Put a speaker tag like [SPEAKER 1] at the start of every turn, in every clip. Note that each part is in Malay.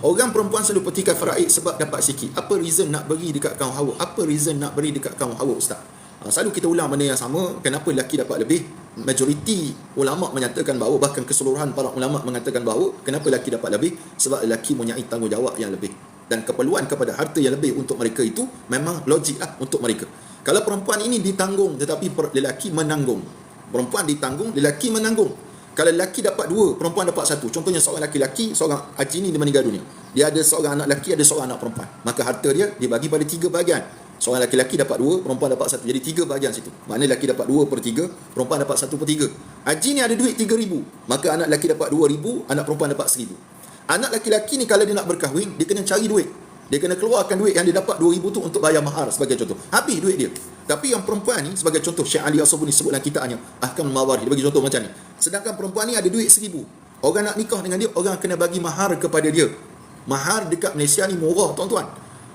[SPEAKER 1] Orang perempuan selalu petikai faraid sebab dapat sikit. Apa reason nak beri dekat kaum hawa? Apa reason nak beri dekat kaum hawa ustaz? Ha, selalu kita ulang benda yang sama. Kenapa lelaki dapat lebih? Majoriti ulama menyatakan bahawa bahkan keseluruhan para ulama mengatakan bahawa kenapa lelaki dapat lebih? Sebab lelaki mempunyai tanggungjawab yang lebih dan keperluan kepada harta yang lebih untuk mereka itu memang logik lah untuk mereka. Kalau perempuan ini ditanggung tetapi lelaki menanggung. Perempuan ditanggung, lelaki menanggung. Kalau lelaki dapat dua, perempuan dapat satu. Contohnya seorang lelaki, seorang haji ni dia meninggal dunia. Dia ada seorang anak lelaki, ada seorang anak perempuan. Maka harta dia dibagi pada tiga bahagian. Seorang lelaki dapat dua, perempuan dapat satu. Jadi tiga bahagian situ. Maknanya lelaki dapat dua per tiga, perempuan dapat satu per tiga. Haji ni ada duit tiga ribu. Maka anak lelaki dapat dua ribu, anak perempuan dapat seribu. Anak lelaki ni kalau dia nak berkahwin, dia kena cari duit. Dia kena keluarkan duit yang dia dapat 2000 tu untuk bayar mahar sebagai contoh. Habis duit dia. Tapi yang perempuan ni sebagai contoh Syekh Ali Asabuni sebut dalam kitabnya Ahkam Mawarith dia bagi contoh macam ni. Sedangkan perempuan ni ada duit 1000. Orang nak nikah dengan dia, orang kena bagi mahar kepada dia. Mahar dekat Malaysia ni murah tuan-tuan.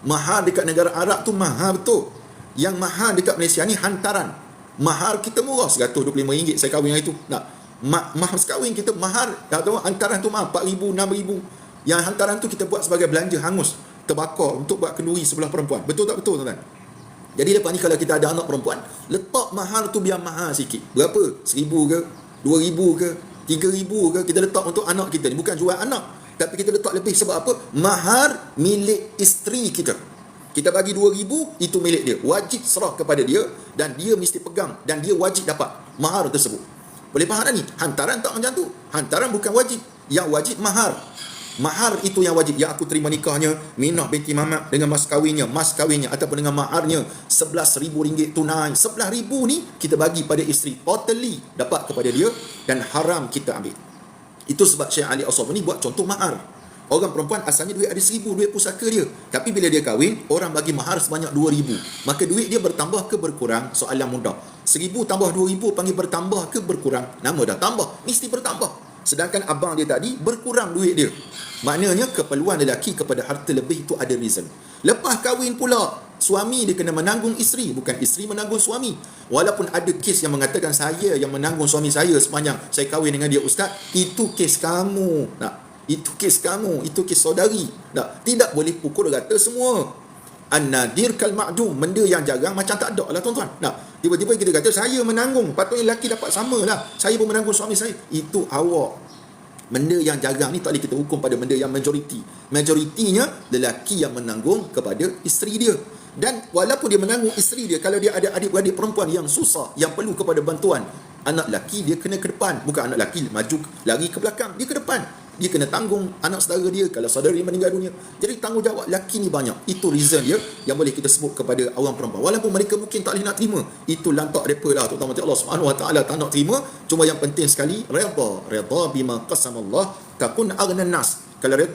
[SPEAKER 1] Mahar dekat negara Arab tu mahal betul. Yang mahar dekat Malaysia ni hantaran. Mahar kita murah 125 ringgit saya kahwin yang itu. Nak ma- mahar sekawin kita mahar tak tahu hantaran tu mahal 4000 6000 yang hantaran tu kita buat sebagai belanja hangus terbakar untuk buat kenduri sebelah perempuan betul tak betul tuan-tuan jadi lepas ni kalau kita ada anak perempuan letak mahar tu biar mahal sikit. Berapa? Seribu ke? Dua ribu ke? Tiga ribu ke? Kita letak untuk anak kita ni bukan jual anak. Tapi kita letak lebih. Sebab apa? Mahar milik isteri kita. Kita bagi 2000 itu milik dia. Wajib serah kepada dia dan dia mesti pegang dan dia wajib dapat mahar tersebut. Boleh faham tak ni? Hantaran tak macam tu. Hantaran bukan wajib. Yang wajib mahar mahar itu yang wajib yang aku terima nikahnya Minah binti Mamat dengan mas kahwinnya mas kahwinnya ataupun dengan maharnya RM11,000 tunai RM11,000 ni kita bagi pada isteri totally dapat kepada dia dan haram kita ambil itu sebab Syekh Ali Asaf ni buat contoh mahar Orang perempuan asalnya duit ada seribu duit pusaka dia. Tapi bila dia kahwin, orang bagi mahar sebanyak dua ribu. Maka duit dia bertambah ke berkurang? Soalan mudah. Seribu tambah dua ribu panggil bertambah ke berkurang? Nama dah tambah. Mesti bertambah. Sedangkan abang dia tadi berkurang duit dia. Maknanya keperluan lelaki kepada harta lebih itu ada reason. Lepas kahwin pula, suami dia kena menanggung isteri. Bukan isteri menanggung suami. Walaupun ada kes yang mengatakan saya yang menanggung suami saya sepanjang saya kahwin dengan dia ustaz. Itu kes kamu. Nah, itu kes kamu, itu kes saudari. Tak, tidak boleh pukul rata semua. An-nadir kal ma'dum, benda yang jarang macam tak ada lah tuan-tuan. Tak, tiba-tiba kita kata saya menanggung, patutnya lelaki dapat sama lah. Saya pun menanggung suami saya. Itu awak. Benda yang jarang ni tak boleh kita hukum pada benda yang majoriti. Majoritinya lelaki yang menanggung kepada isteri dia. Dan walaupun dia menanggung isteri dia, kalau dia ada adik-beradik perempuan yang susah, yang perlu kepada bantuan, anak lelaki dia kena ke depan. Bukan anak lelaki maju lari ke belakang, dia ke depan dia kena tanggung anak saudara dia kalau saudara dia meninggal dunia. Jadi tanggungjawab lelaki ni banyak. Itu reason dia yang boleh kita sebut kepada orang perempuan. Walaupun mereka mungkin tak boleh nak terima. Itu lantak mereka lah. Terutama Allah Subhanahu Wa Taala tak nak terima. Cuma yang penting sekali, redha. Redha bima qasam Allah takun aghnan nas. Kalau redha